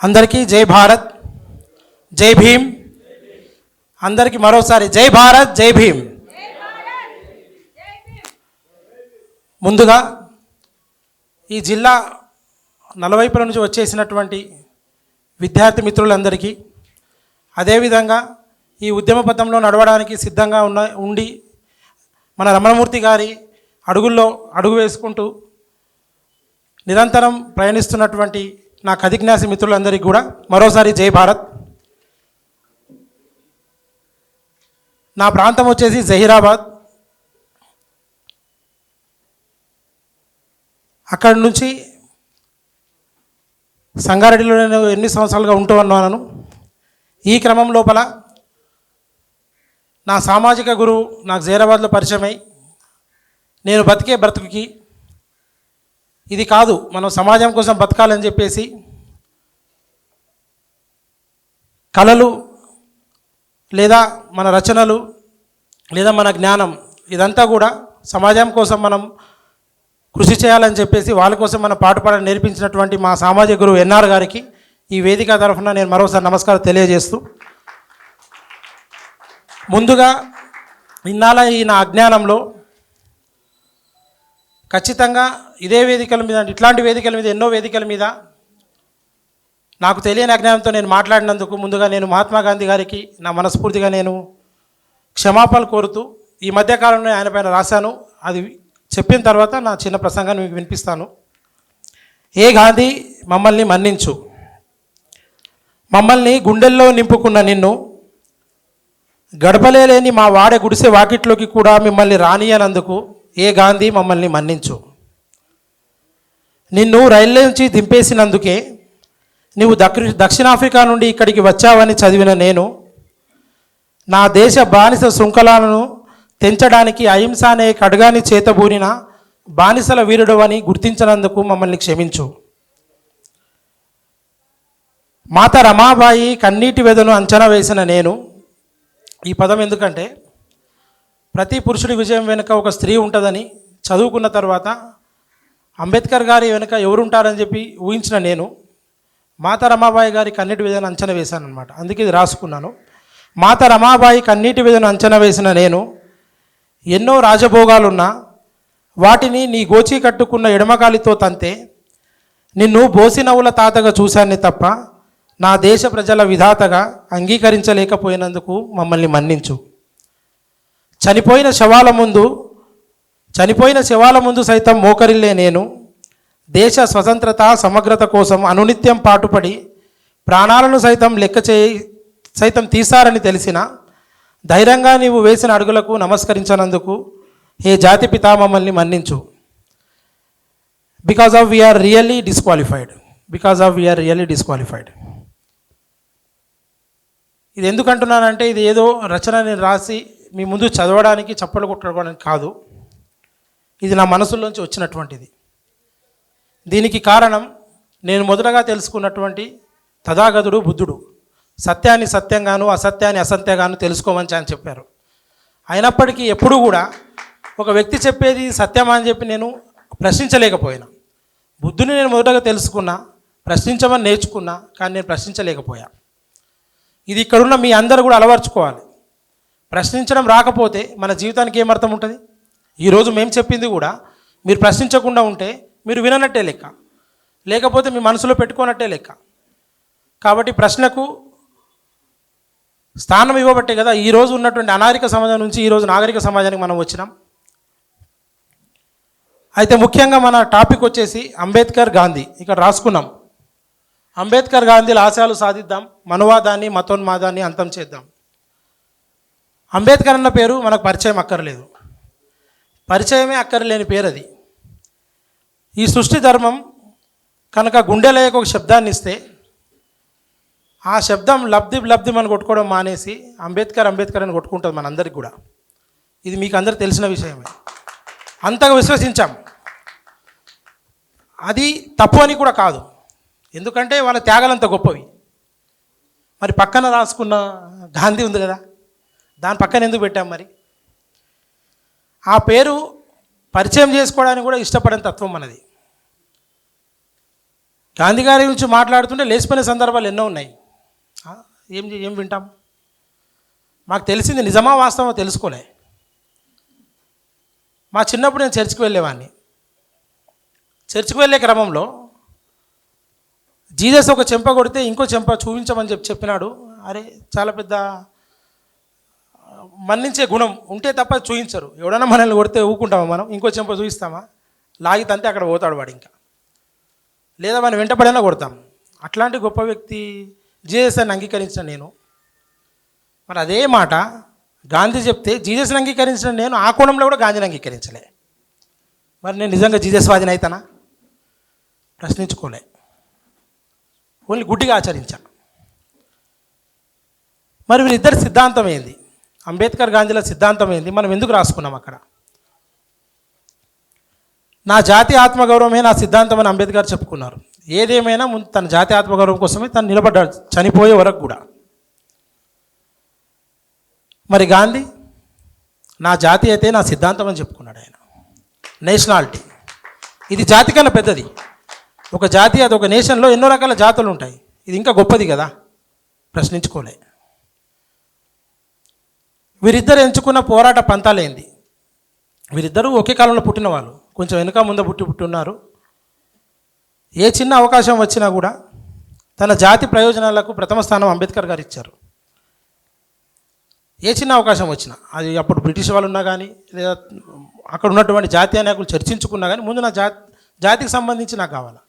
అందరికీ జై భారత్ జై భీమ్. అందరికీ మరోసారి జై భారత్ జై భీమ్. ముందుగా ఈ జిల్లా నలువైపుల నుంచి వచ్చేసినటువంటి విద్యార్థి మిత్రులందరికీ అదేవిధంగా ఈ ఉద్యమ పథంలో నడవడానికి సిద్ధంగా ఉన్న ఉండి మన రమణమూర్తి గారి అడుగుల్లో అడుగు వేసుకుంటూ నిరంతరం ప్రయాణిస్తున్నటువంటి నా కదిజ్ఞాసి మిత్రులందరికీ కూడా మరోసారి జై భారత్. నా ప్రాంతం వచ్చేసి జహీరాబాద్. అక్కడి నుంచి సంగారెడ్డిలో నేను ఎన్ని సంవత్సరాలుగా ఉంటూ ఉన్నాను ఈ క్రమం లోపల నా సామాజిక గురువు నాకు జైరాబాద్లో పరిచయమై నేను బతికే బ్రతుకుకి ఇది కాదు మనం సమాజం కోసం బతకాలని చెప్పేసి కళలు లేదా మన రచనలు లేదా మన జ్ఞానం ఇదంతా కూడా సమాజం కోసం మనం కృషి చేయాలని చెప్పేసి వాళ్ళ కోసం మన పాటుపడ నేర్పించినటువంటి మా సామాజిక గురువు ఎన్ఆర్ గారికి ఈ వేదిక తరఫున నేను మరోసారి నమస్కారం తెలియజేస్తూ ముందుగా ఇన్నాళ్ళ ఈ నా అజ్ఞానంలో ఖచ్చితంగా ఇదే వేదికల మీద ఇట్లాంటి వేదికల మీద ఎన్నో వేదికల మీద నాకు తెలియని అజ్ఞానంతో నేను మాట్లాడినందుకు ముందుగా నేను మహాత్మా గాంధీ గారికి నా మనస్ఫూర్తిగా నేను క్షమాపణలు కోరుతూ ఈ మధ్యకాలంలో ఆయన పైన రాశాను. అది చెప్పిన తర్వాత నా చిన్న ప్రసంగాన్ని మీకు వినిపిస్తాను. ఏ గాంధీ మమ్మల్ని మన్నించు. మమ్మల్ని గుండెల్లో నింపుకున్న నిన్ను గడపలేని మా వాడే గుడిసె వాకిట్లోకి కూడా మిమ్మల్ని రానియనందుకు ఏ గాంధీ మమ్మల్ని మన్నించు? నిన్ను రైలు నుంచి దింపేసినందుకే నువ్వు దక్షి దక్షిణాఫ్రికా నుండి ఇక్కడికి వచ్చావని చదివిన నేను నా దేశ బానిస శృంఖలాలను తెంచడానికి అహింస అనే ఖడ్గాని చేతబూనిన బానిసల వీరుడు అని గుర్తించినందుకు మమ్మల్ని క్షమించు. మాత రమాబాయి కన్నీటి వెదను అంచనా వేసిన నేను ఈ పదం ఎందుకంటే ప్రతి పురుషుడి విజయం వెనుక ఒక స్త్రీ ఉంటుందని చదువుకున్న తర్వాత అంబేద్కర్ గారి వెనుక ఎవరుంటారని చెప్పి ఊహించిన నేను మాత రమాబాయి గారి కన్నీటి విధను అంచనా వేశాను అనమాట అందుకే ఇది రాసుకున్నాను. మాత రమాబాయి కన్నీటి విధను అంచనా వేసిన నేను ఎన్నో రాజభోగాలున్నా వాటిని నీ గోచి కట్టుకున్న ఎడమగాలితో తంతే నిన్ను బోసినవుల తాతగా చూశాన్ని తప్ప నా దేశ ప్రజల విధాతగా అంగీకరించలేకపోయినందుకు మమ్మల్ని మన్నించు. చనిపోయిన శవాల ముందు చనిపోయిన శవాల ముందు సైతం మోకరిల్లే నేను. దేశ స్వతంత్రత సమగ్రత కోసం అనునిత్యం పాటుపడి ప్రాణాలను సైతం లెక్క చేయి సైతం తీశారని తెలిసిన ధైర్యంగా నీవు వేసిన అడుగులకు నమస్కరించినందుకు ఏ జాతి పితా మమ్మల్ని మన్నించు. Because of we are really disqualified because of we are really disqualified ఇది ఎందుకంటున్నానంటే ఇది ఏదో రచనని రాసి మీ ముందు చదవడానికి చప్పలు కొట్టుకోవడానికి కాదు. ఇది నా మనసులోంచి వచ్చినటువంటిది. దీనికి కారణం నేను మొదటగా తెలుసుకున్నటువంటి తథాగతుడు బుద్ధుడు. సత్యాన్ని సత్యంగాను అసత్యాన్ని అసత్యంగాను తెలుసుకోమని అని చెప్పారు. అయినప్పటికీ ఎప్పుడూ కూడా ఒక వ్యక్తి చెప్పేది సత్యమా అని చెప్పి నేను ప్రశ్నించలేకపోయినా. బుద్ధుని నేను మొదటగా తెలుసుకున్నా ప్రశ్నించమని నేర్చుకున్నా కానీ నేను ప్రశ్నించలేకపోయా. ఇది ఇక్కడున్న మీ అందరూ కూడా అలవర్చుకోవాలి. ప్రశ్నించడం రాకపోతే మన జీవితానికి ఏమర్థం అర్థం ఉంటుంది? ఈరోజు మేము చెప్పింది కూడా మీరు ప్రశ్నించకుండా ఉంటే మీరు విననట్టే లెక్క. లేకపోతే మీ మనసులో పెట్టుకోనట్టే లెక్క. కాబట్టి ప్రశ్నకు స్థానం ఇవ్వబట్టే కదా ఈరోజు ఉన్నటువంటి అనాగరిక సమాజం నుంచి ఈరోజు నాగరిక సమాజానికి మనం వచ్చినాం. అయితే ముఖ్యంగా మన టాపిక్ వచ్చేసి అంబేద్కర్ గాంధీ. ఇక్కడ రాసుకున్నాం. అంబేద్కర్ గాంధీల ఆశయాలు సాధిద్దాం మనువాదాన్ని మతోన్మాదాన్ని అంతం చేద్దాం. అంబేద్కర్ అన్న పేరు మనకు పరిచయం అక్కర్లేదు. పరిచయమే అక్కర్లేని పేరు అది ఈ సృష్టి ధర్మం కనుక గుండెలయ్యకు ఒక శబ్దాన్ని ఇస్తే ఆ శబ్దం లబ్ధి లబ్ధి మనం కొట్టుకోవడం మానేసి అంబేద్కర్ అంబేద్కర్ అని కొట్టుకుంటుంది మనందరికి కూడా. ఇది మీకు అందరు తెలిసిన విషయమే. అంతగా విశ్వసించాం. అది తప్పు అని కూడా కాదు. ఎందుకంటే వాళ్ళ త్యాగాలంత గొప్పవి. మరి పక్కన రాసుకున్న గాంధీ ఉంది కదా దాని పక్కన ఎందుకు పెట్టాం మరి? ఆ పేరు పరిచయం చేసుకోవడానికి కూడా ఇష్టపడని తత్వం మనది. గాంధీ గారి గురించి మాట్లాడుతుంటే లేచిపోయిన సందర్భాలు ఎన్నో ఉన్నాయి. ఏం ఏం వింటాం? మాకు తెలిసింది నిజమా వాస్తవమో తెలుసుకోలే. మా చిన్నప్పుడు నేను చర్చికి వెళ్ళేవాడిని చర్చికి వెళ్ళే క్రమంలో జీసస్ ఒక చెంప కొడితే ఇంకో చెంప చూపించమని చెప్పి చెప్పినాడు. అరే చాలా పెద్ద మన్నించే గుణం ఉంటే తప్ప చూపించరు ఎవడన్నా మనల్ని కొడితే ఊకుంటామా మనం? ఇంకో చెంప చూపిస్తామా లాగి తంతే అక్కడ పోతాడు వాడు ఇంకా. లేదా మనం వెంటపడైనా కొడతాం. అట్లాంటి గొప్ప వ్యక్తి జీజస్ని అంగీకరించిన నేను. మరి అదే మాట గాంధీ చెప్తే జీజస్ని అంగీకరించిన నేను ఆ కోణంలో కూడా గాంధీని అంగీకరించలే. మరి నేను నిజంగా జీజస్వాదిని అవుతానా ప్రశ్నించుకోలే. ఓన్లీ గుడ్డిగా ఆచరించా. మరి వీళ్ళిద్దరి సిద్ధాంతం ఏంది? అంబేద్కర్ గాంధీల సిద్ధాంతం ఏంది? మనం ఎందుకు రాసుకున్నాం అక్కడ? నా జాతి ఆత్మగౌరవమే నా సిద్ధాంతం అని అంబేద్కర్ చెప్పుకున్నారు. ఏదేమైనా ముందు తన జాతి ఆత్మగౌరవం కోసమే తను నిలబడ్డాడు చనిపోయే వరకు కూడా. మరి గాంధీ నా జాతి అయితే నా సిద్ధాంతం అని చెప్పుకున్నాడు ఆయన. నేషనాలిటీ. ఇది జాతి కన్నా పెద్దది. ఒక జాతి అది ఒక నేషన్లో ఎన్నో రకాల జాతులు ఉంటాయి. ఇది ఇంకా గొప్పది కదా? ప్రశ్నించుకోలే. వీరిద్దరు ఎంచుకున్న పోరాట పంతాలేంది? వీరిద్దరూ ఒకే కాలంలో పుట్టిన వాళ్ళు కొంచెం వెనుక ముందు పుట్టి పుట్టి ఉన్నారు ఏ చిన్న అవకాశం వచ్చినా కూడా తన జాతి ప్రయోజనాలకు ప్రథమ స్థానం అంబేద్కర్ గారు ఇచ్చారు. ఏ చిన్న అవకాశం వచ్చినా అది అప్పుడు బ్రిటిష్ వాళ్ళు ఉన్నా కానీ లేదా అక్కడ ఉన్నటువంటి జాతీయ నాయకులు చర్చించుకున్నా కానీ ముందు నా జా జాతికి సంబంధించి నాకు కావాలా?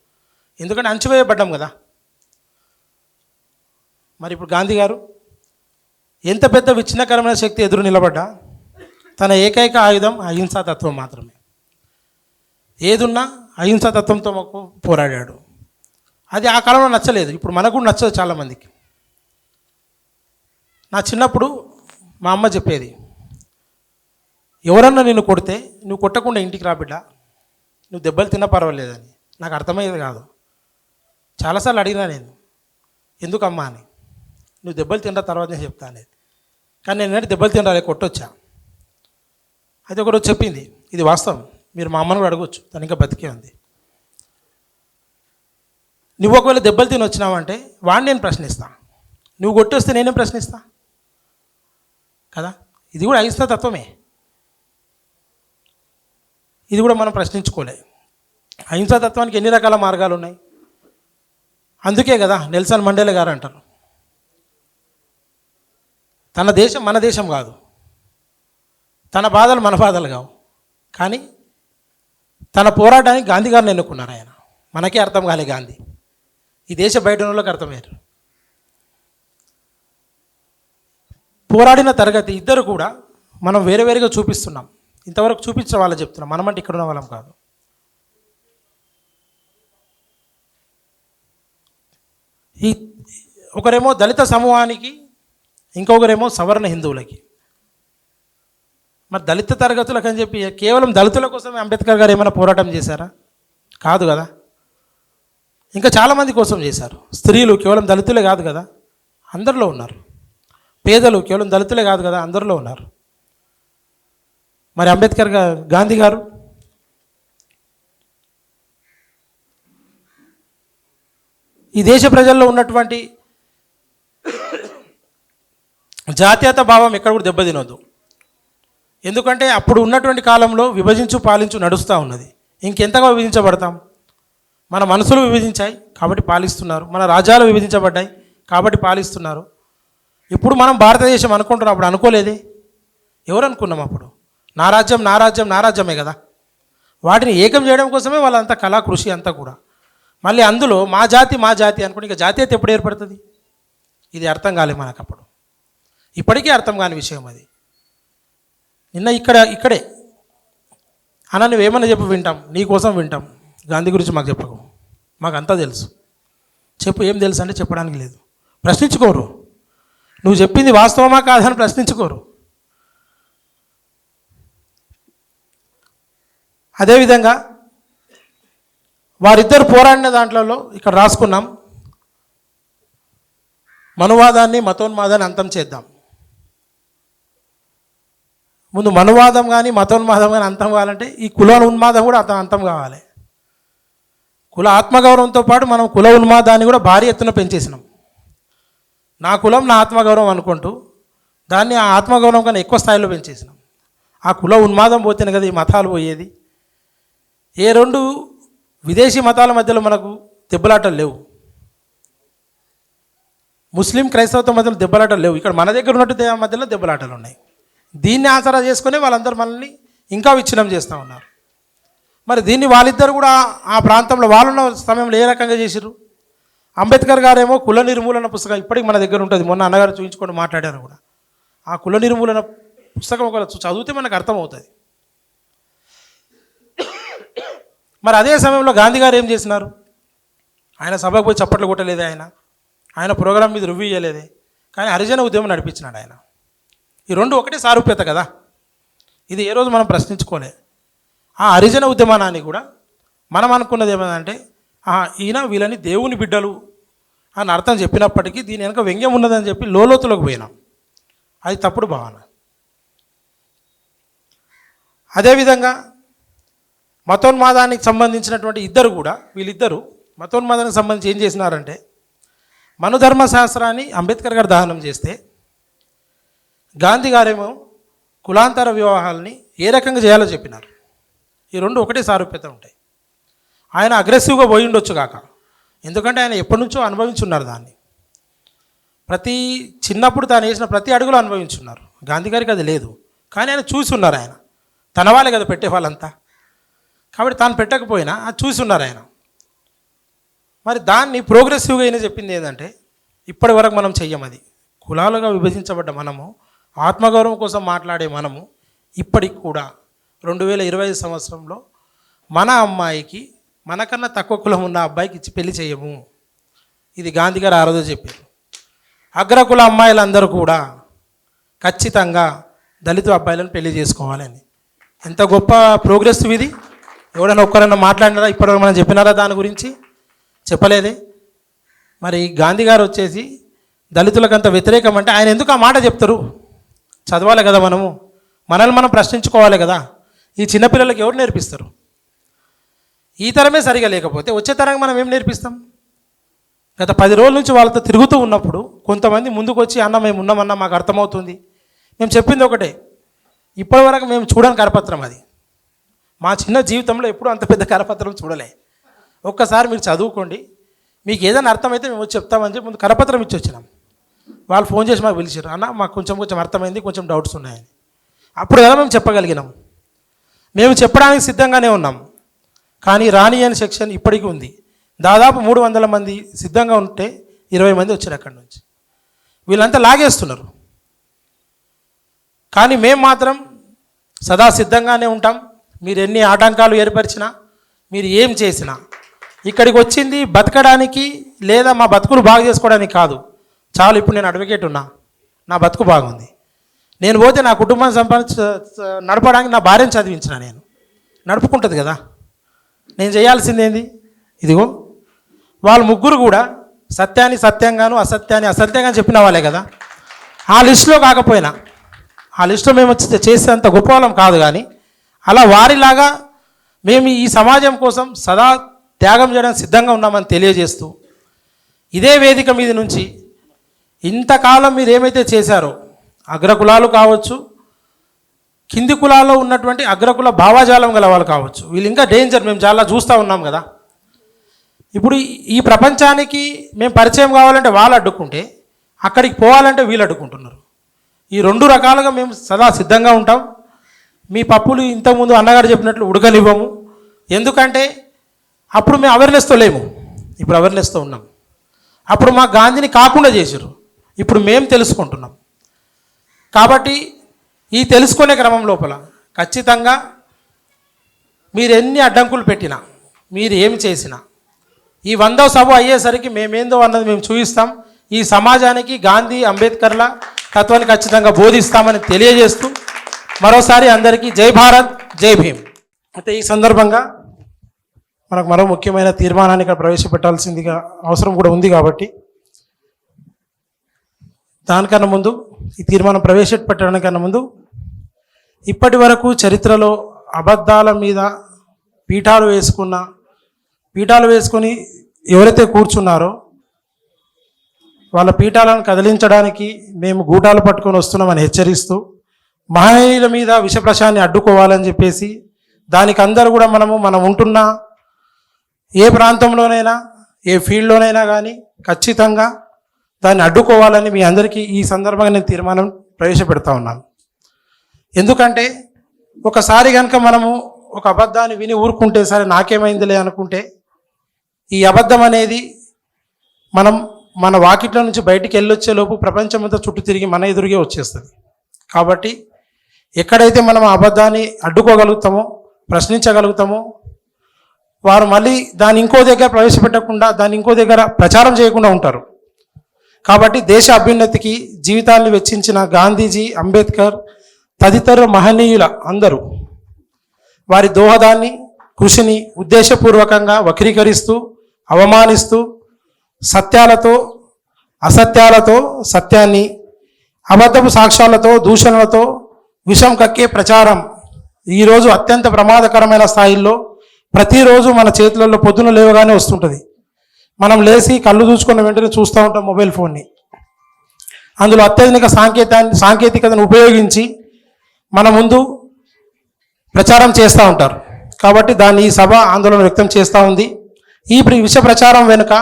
ఎందుకంటే అంచువేయబడ్డాం కదా. మరి ఇప్పుడు గాంధీ గారు ఎంత పెద్ద విచ్ఛిన్నకరమైన శక్తి ఎదురు నిలబడ్డా? తన ఏకైక ఆయుధం అహింసాతత్వం మాత్రమే. ఏదున్నా అహింసాతత్వంతో మాకు పోరాడాడు. అది ఆ కాలంలో నచ్చలేదు. ఇప్పుడు మనకు కూడా నచ్చదు చాలామందికి. నా చిన్నప్పుడు మా అమ్మ చెప్పేది ఎవరన్నా నిన్ను కొడితే నువ్వు కొట్టకుండా ఇంటికి రా బిడ్డ. నువ్వు దెబ్బలు తిన్నా పర్వాలేదని. నాకు అర్థమయ్యేది కాదు. చాలాసార్లు అడిగినా నేను ఎందుకమ్మా అని. నువ్వు దెబ్బలు తింటా తర్వాత నేను చెప్తా అనేది. కానీ నేను ఏంటంటే దెబ్బలు తినరాలే కొట్టొచ్చా? అయితే ఒకరోజు చెప్పింది ఇది వాస్తవం. మీరు మా అమ్మను కూడా అడగొచ్చు తను ఇంకా బతికే ఉంది. నువ్వు ఒకవేళ దెబ్బలు తిని వచ్చినావంటే వాడిని నేను ప్రశ్నిస్తా. నువ్వు కొట్టొస్తే నేనేం ప్రశ్నిస్తా? కదా? ఇది కూడా అహింసా తత్వమే. ఇది కూడా మనం ప్రశ్నించుకోలే. అహింసా తత్వానికి ఎన్ని రకాల మార్గాలు ఉన్నాయి? అందుకే కదా నెల్సన్ మండేల గారు అంటారు. తన దేశం మన దేశం కాదు. తన బాధలు మన బాధలు కావు. కానీ తన పోరాటానికి గాంధీ గారిని ఎన్నుకున్నారు ఆయన. మనకే అర్థం కాలే గాంధీ. ఈ దేశ బయట వాళ్ళకి అర్థమయ్యారు పోరాడిన తరగతి ఇద్దరు కూడా మనం వేరే వేరేగా చూపిస్తున్నాం. ఇంతవరకు చూపించిన వాళ్ళు చెప్తున్నాం. మనమంటే ఇక్కడ ఉన్న వాళ్ళం కాదు. ఈ ఒకరేమో దళిత సమూహానికి ఇంకొకరేమో సవర్ణ హిందువులకి. మరి దళిత తరగతులకు అని చెప్పి కేవలం దళితుల కోసమే అంబేద్కర్ గారు ఏమైనా పోరాటం చేశారా? కాదు కదా. ఇంకా చాలామంది కోసం చేశారు. స్త్రీలు కేవలం దళితులే కాదు కదా. అందరిలో ఉన్నారు. పేదలు కేవలం దళితులే కాదు కదా అందరిలో ఉన్నారు. మరి అంబేద్కర్ గాంధీ గారు? ఈ దేశ ప్రజల్లో ఉన్నటువంటి జాతీయత భావం ఎక్కడ కూడా దెబ్బతినొద్దు. ఎందుకంటే అప్పుడు ఉన్నటువంటి కాలంలో విభజించు పాలించు నడుస్తూ ఉన్నది. ఇంకెంతగా విభజించబడతాం? మన మనసులు విభజించాయి కాబట్టి పాలిస్తున్నారు. మన రాజ్యాలు విభజించబడ్డాయి కాబట్టి పాలిస్తున్నారు. ఇప్పుడు మనం భారతదేశం అనుకుంటున్నాం అప్పుడు అనుకోలేదే? ఎవరు అనుకున్నాం అప్పుడు? నా రాజ్యం నా రాజ్యం నా రాజ్యమే కదా. వాటిని ఏకం చేయడం కోసమే వాళ్ళంతా కళా కృషి అంతా కూడా. మళ్ళీ అందులో మా జాతి మా జాతి అనుకుని ఇక జాతీయత ఎప్పుడు ఏర్పడుతుంది? ఇది అర్థం కాలే మనకు అప్పుడు. ఇప్పటికీ అర్థం కాని విషయం అది. నిన్న ఇక్కడ ఇక్కడే. అన్న నువ్వేమన్నా చెప్పు వింటాం. నీకోసం వింటాం. గాంధీ గురించి మాకు చెప్పకు. మాకు అంతా తెలుసు. చెప్పు ఏం తెలుసు అంటే చెప్పడానికి లేదు. ప్రశ్నించుకోరు. నువ్వు చెప్పింది వాస్తవమా కాదని ప్రశ్నించుకోరు. అదేవిధంగా వారిద్దరు పోరాడిన దాంట్లో ఇక్కడ రాసుకున్నాం. మనువాదాన్ని మతోన్మాదాన్ని అంతం చేద్దాం. ముందు మనువాదం కానీ మతోన్మాదం కానీ అంతం కావాలంటే ఈ కుల ఉన్మాదం కూడా అంత అంతం కావాలి. కుల ఆత్మగౌరవంతో పాటు మనం కుల ఉన్మాదాన్ని కూడా భారీ ఎత్తున పెంచేసినాం. నా కులం నా ఆత్మగౌరవం అనుకుంటూ దాన్ని ఆ ఆత్మగౌరవం కన్నా ఎక్కువ స్థాయిలో పెంచేసినాం. ఆ కుల ఉన్మాదం పోతేనే కదా ఈ మతాలు పోయేది. ఏ రెండు విదేశీ మతాల మధ్యలో మనకు దెబ్బలాటలు లేవు. ముస్లిం క్రైస్తవత్వం మధ్యలో దెబ్బలాటలు లేవు. ఇక్కడ మన దగ్గర ఉన్నట్టు మధ్యలో దెబ్బలాటలు ఉన్నాయి. దీన్ని ఆసరా చేసుకొని వాళ్ళందరూ మనల్ని ఇంకా విచ్ఛిన్నం చేస్తూ ఉన్నారు. మరి దీన్ని వాళ్ళిద్దరు కూడా ఆ ప్రాంతంలో వాళ్ళున్న సమయంలో ఏ రకంగా చేసిర్రు? అంబేద్కర్ గారేమో కుల నిర్మూలన పుస్తకం ఇప్పటికి మన దగ్గర ఉంటుంది. మొన్న అన్నగారు చూపించుకొని మాట్లాడారు కూడా. ఆ కుల నిర్మూలన పుస్తకం ఒకవేళ చదివితే మనకు అర్థమవుతుంది. మరి అదే సమయంలో గాంధీ గారు ఏం చేసినారు? ఆయన సభకు పోయి చప్పట్లు కొట్టలేదే ఆయన? ఆయన ప్రోగ్రాం మీద రివ్యూ చేయలేదే కానీ హరిజన ఉద్యమం నడిపించినాడు ఆయన. ఈ రెండు ఒకటే సారూప్యత కదా. ఇది ఏ రోజు మనం ప్రశ్నించుకోలే. ఆ హరిజన ఉద్యమానాన్ని కూడా మనం అనుకున్నది ఏమంటే ఈయన వీళ్ళని దేవుని బిడ్డలు అని అర్థం చెప్పినప్పటికీ దీని వెనక వ్యంగ్యం ఉన్నదని చెప్పి లోలోతులకు పోయినాం. అది తప్పుడు భావన. అదేవిధంగా మతోన్మాదానికి సంబంధించినటువంటి ఇద్దరు కూడా వీళ్ళిద్దరూ మతోన్మాదానికి సంబంధించి ఏం చేసినారంటే మనుధర్మ శాస్త్రాన్ని అంబేద్కర్ గారు దహనం చేస్తే గాంధీ గారేమో కులాంతర వివాహాలని ఏ రకంగా చేయాలో చెప్పినారు. ఈ రెండు ఒకటే సారూప్యత ఉంటాయి. ఆయన అగ్రెసివ్గా పోయి ఉండొచ్చు కాక. ఎందుకంటే ఆయన ఎప్పటి నుంచో అనుభవించున్నారు దాన్ని. ప్రతి చిన్నప్పుడు తాను వేసిన ప్రతి అడుగులో అనుభవించున్నారు. గాంధీ గారికి అది లేదు. కానీ ఆయన చూసి ఉన్నారు ఆయన. తన వాళ్ళే కదా పెట్టే వాళ్ళంతా. కాబట్టి తాను పెట్టకపోయినా అది చూసి ఉన్నారు ఆయన. మరి దాన్ని ప్రోగ్రెసివ్గా అయినా చెప్పింది ఏంటంటే ఇప్పటి వరకు మనం చెయ్యం అది. కులాలుగా విభజించబడ్డ మనము ఆత్మగౌరవం కోసం మాట్లాడే మనము ఇప్పటికి కూడా రెండు వేల ఇరవై ఐదు సంవత్సరంలో మన అమ్మాయికి మనకన్నా తక్కువ కులం ఉన్న అబ్బాయికి ఇచ్చి పెళ్ళి చేయము. ఇది గాంధీ గారు ఆ రోజు చెప్పారు. అగ్రకుల అమ్మాయిలందరూ కూడా ఖచ్చితంగా దళిత అబ్బాయిలను పెళ్ళి చేసుకోవాలని ఎంత గొప్ప ప్రోగ్రెస్ ఇది. ఎవడైనా ఒక్కరైనా మాట్లాడినారా? ఇప్పటివరకు మనం చెప్పినారా దాని గురించి? చెప్పలేదే. మరి గాంధీ గారు వచ్చేసి దళితులకు అంత వ్యతిరేకం అంటే ఆయన ఎందుకు ఆ మాట చెప్తారు? చదవాలి కదా మనము? మనల్ని మనం ప్రశ్నించుకోవాలి కదా? ఈ చిన్నపిల్లలకి ఎవరు నేర్పిస్తారు? ఈ తరమే సరిగా లేకపోతే వచ్చే తరం మనం ఏం నేర్పిస్తాం? గత పది రోజుల నుంచి వాళ్ళతో తిరుగుతూ ఉన్నప్పుడు కొంతమంది ముందుకు వచ్చి అన్న మేము ఉన్నామన్నా మాకు అర్థమవుతుంది. మేము చెప్పింది ఒకటే. ఇప్పటివరకు మేము చూడని కరపత్రం అది. మా చిన్న జీవితంలో ఎప్పుడూ అంత పెద్ద కరపత్రం చూడలే. ఒక్కసారి మీరు చదువుకోండి. మీకు ఏదైనా అర్థమైతే మేము వచ్చి చెప్తామని చెప్పి ముందు కరపత్రం ఇచ్చి వచ్చినాం వాళ్ళు ఫోన్ చేసి మాకు పిలిచారు అన్న మాకు కొంచెం కొంచెం అర్థమైంది కొంచెం డౌట్స్ ఉన్నాయని అప్పుడు కదా మేము చెప్పగలిగినాం? మేము చెప్పడానికి సిద్ధంగానే ఉన్నాం. కానీ రాని అని సెక్షన్ ఇప్పటికీ ఉంది. దాదాపు మూడు వందల మంది సిద్ధంగా ఉంటే ఇరవై మంది వచ్చారు అక్కడి నుంచి. వీళ్ళంతా లాగేస్తున్నారు. కానీ మేము మాత్రం సదా సిద్ధంగానే ఉంటాం. మీరు ఎన్ని ఆటంకాలు ఏర్పరిచినా మీరు ఏం చేసినా ఇక్కడికి వచ్చింది బతకడానికి లేదా మా బతుకులు బాగు చేసుకోవడానికి కాదు. చాలు ఇప్పుడు నేను అడ్వకేట్ ఉన్నా. నా బతుకు బాగుంది. నేను పోతే నా కుటుంబాన్ని సంపాదించ నడపడానికి నా భార్యను చదివించిన నేను. నడుపుకుంటుంది కదా. నేను చేయాల్సింది ఏంది? ఇదిగో వాళ్ళ ముగ్గురు కూడా సత్యాన్ని సత్యంగాను అసత్యాన్ని అసత్యంగా చెప్పిన వాళ్ళే కదా. ఆ లిస్టులో కాకపోయినా ఆ లిస్టులో మేము వచ్చి చేసేంత గొప్ప వాళ్ళం కాదు కానీ అలా వారిలాగా మేము ఈ సమాజం కోసం సదా త్యాగం చేయడానికి సిద్ధంగా ఉన్నామని తెలియజేస్తూ ఇదే వేదిక మీద నుంచి ఇంతకాలం మీరు ఏమైతే చేశారో అగ్రకులాలు కావచ్చు కింది కులాల్లో ఉన్నటువంటి అగ్రకుల భావాజాలం గల వాళ్ళు కావచ్చు వీళ్ళు ఇంకా డేంజర్ మేము చాలా చూస్తూ ఉన్నాం కదా. ఇప్పుడు ఈ- ఈ ప్రపంచానికి మేము పరిచయం కావాలంటే వాళ్ళు అడ్డుకుంటే అక్కడికి పోవాలంటే వీళ్ళు అడ్డుకుంటున్నారు. ఈ రెండు రకాలుగా మేము సదా సిద్ధంగా ఉంటాం. మీ పప్పులు ఇంతకుముందు అన్నగారు చెప్పినట్లు ఉడకనివ్వము. ఎందుకంటే అప్పుడు మేము అవేర్నెస్తో లేము. ఇప్పుడు అవేర్నెస్తో ఉన్నాం. అప్పుడు మా గాంధీని కాకుండా చేశారు ఇప్పుడు మేము తెలుసుకుంటున్నాం. కాబట్టి ఈ తెలుసుకునే క్రమం లోపల ఖచ్చితంగా మీరు ఎన్ని అడ్డంకులు పెట్టినా మీరు ఏమి చేసినా ఈ వందో సభ అయ్యేసరికి మేమేందో అన్నది మేము చూపిస్తాం ఈ సమాజానికి గాంధీ అంబేద్కర్ల తత్వాన్ని ఖచ్చితంగా బోధిస్తామని తెలియజేస్తూ మరోసారి అందరికీ జై భారత్ జై భీమ్. అయితే ఈ సందర్భంగా మనకు మరో ముఖ్యమైన తీర్మానాన్ని ఇక్కడ ప్రవేశపెట్టాల్సిందిగా అవసరం కూడా ఉంది కాబట్టి దానికన్నా ముందు ఈ తీర్మానం ప్రవేశపెట్టడానికన్నా ముందు ఇప్పటి వరకు చరిత్రలో అబద్ధాల మీద పీఠాలు వేసుకున్న పీఠాలు వేసుకొని ఎవరైతే కూర్చున్నారో వాళ్ళ పీఠాలను కదిలించడానికి మేము గూటాలు పట్టుకొని వస్తున్నామని హెచ్చరిస్తూ మహనీయుల మీద విషప్రశాన్ని అడ్డుకోవాలని చెప్పేసి దానికి అందరూ కూడా మనము మనం ఉంటున్న ఏ ప్రాంతంలోనైనా ఏ ఫీల్డ్లోనైనా కానీ ఖచ్చితంగా దాన్ని అడ్డుకోవాలని మీ అందరికీ ఈ సందర్భంగా నేను తీర్మానం ప్రవేశపెడతా ఉన్నాను. ఎందుకంటే ఒకసారి కనుక మనము ఒక అబద్ధాన్ని విని ఊరుకుంటే సరే నాకేమైందిలే అనుకుంటే ఈ అబద్ధం అనేది మనం మన వాకిట్లో నుంచి బయటికి వెళ్ళొచ్చే లోపు ప్రపంచమంతా చుట్టూ తిరిగి మన ఎదురుగే వచ్చేస్తుంది. కాబట్టి ఎక్కడైతే మనం ఆ అబద్ధాన్ని అడ్డుకోగలుగుతామో ప్రశ్నించగలుగుతామో వారు మళ్ళీ దాన్ని ఇంకో దగ్గర ప్రవేశపెట్టకుండా దాన్ని ఇంకో దగ్గర ప్రచారం చేయకుండా ఉంటారు. కాబట్టి దేశ అభ్యున్నతికి జీవితాన్ని వెచ్చించిన గాంధీజీ అంబేద్కర్ తదితర మహనీయుల అందరూ వారి దోహదాన్ని కృషిని ఉద్దేశపూర్వకంగా వక్రీకరిస్తూ అవమానిస్తూ సత్యాలతో అసత్యాలతో సత్యాన్ని అబద్ధపు సాక్ష్యాలతో దూషణలతో విషం కక్కే ప్రచారం ఈరోజు అత్యంత ప్రమాదకరమైన స్థాయిల్లో ప్రతిరోజు మన చేతులలో పొద్దున లేవగానే వస్తుంటుంది. మనం లేచి కళ్ళు చూసుకున్న వెంటనే చూస్తూ ఉంటాం మొబైల్ ఫోన్ని. అందులో అత్యాధునిక సాంకేతాన్ని సాంకేతికతను ఉపయోగించి మన ముందు ప్రచారం చేస్తూ ఉంటారు. కాబట్టి దాన్ని ఈ సభ ఆందోళన వ్యక్తం చేస్తూ ఉంది. ఈ విష ప్రచారం వెనుక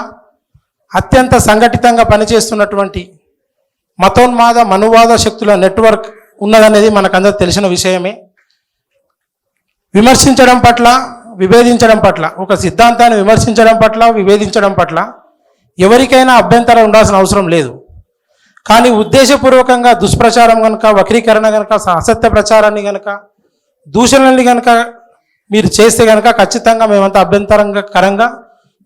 అత్యంత సంఘటితంగా పనిచేస్తున్నటువంటి మతోన్మాద మనువాద శక్తుల నెట్వర్క్ ఉన్నదనేది మనకందరూ తెలిసిన విషయమే. విమర్శించడం పట్ల విభేదించడం పట్ల ఒక సిద్ధాంతాన్ని విమర్శించడం పట్ల విభేదించడం పట్ల ఎవరికైనా అభ్యంతరం ఉండాల్సిన అవసరం లేదు. కానీ ఉద్దేశపూర్వకంగా దుష్ప్రచారం కనుక వక్రీకరణ కనుక అసత్య ప్రచారాన్ని కనుక దూషణల్ని కనుక మీరు చేస్తే కనుక ఖచ్చితంగా మేమంతా అభ్యంతరంగా కరంగా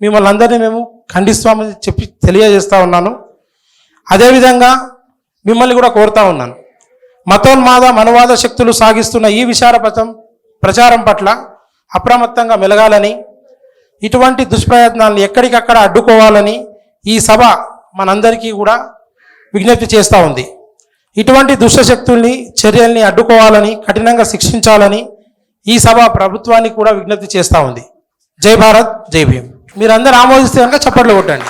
మిమ్మల్ని అందరినీ మేము ఖండిస్తామని చెప్పి తెలియజేస్తూ ఉన్నాను. అదేవిధంగా మిమ్మల్ని కూడా కోరుతా ఉన్నాను. మతోన్మాద మనువాద శక్తులు సాగిస్తున్న ఈ విచార ప్రచారం పట్ల అప్రమత్తంగా మెలగాలని ఇటువంటి దుష్ప్రయత్నాలను ఎక్కడికక్కడ అడ్డుకోవాలని ఈ సభ మనందరికీ కూడా విజ్ఞప్తి చేస్తూ ఉంది. ఇటువంటి దుష్టశక్తుల్ని చర్యల్ని అడ్డుకోవాలని కఠినంగా శిక్షించాలని ఈ సభ ప్రభుత్వానికి కూడా విజ్ఞప్తి చేస్తూ ఉంది. జై భారత్ జై భీమ్. మీరందరూ ఆమోదిస్తే కనుక చప్పట్లు కొట్టండి.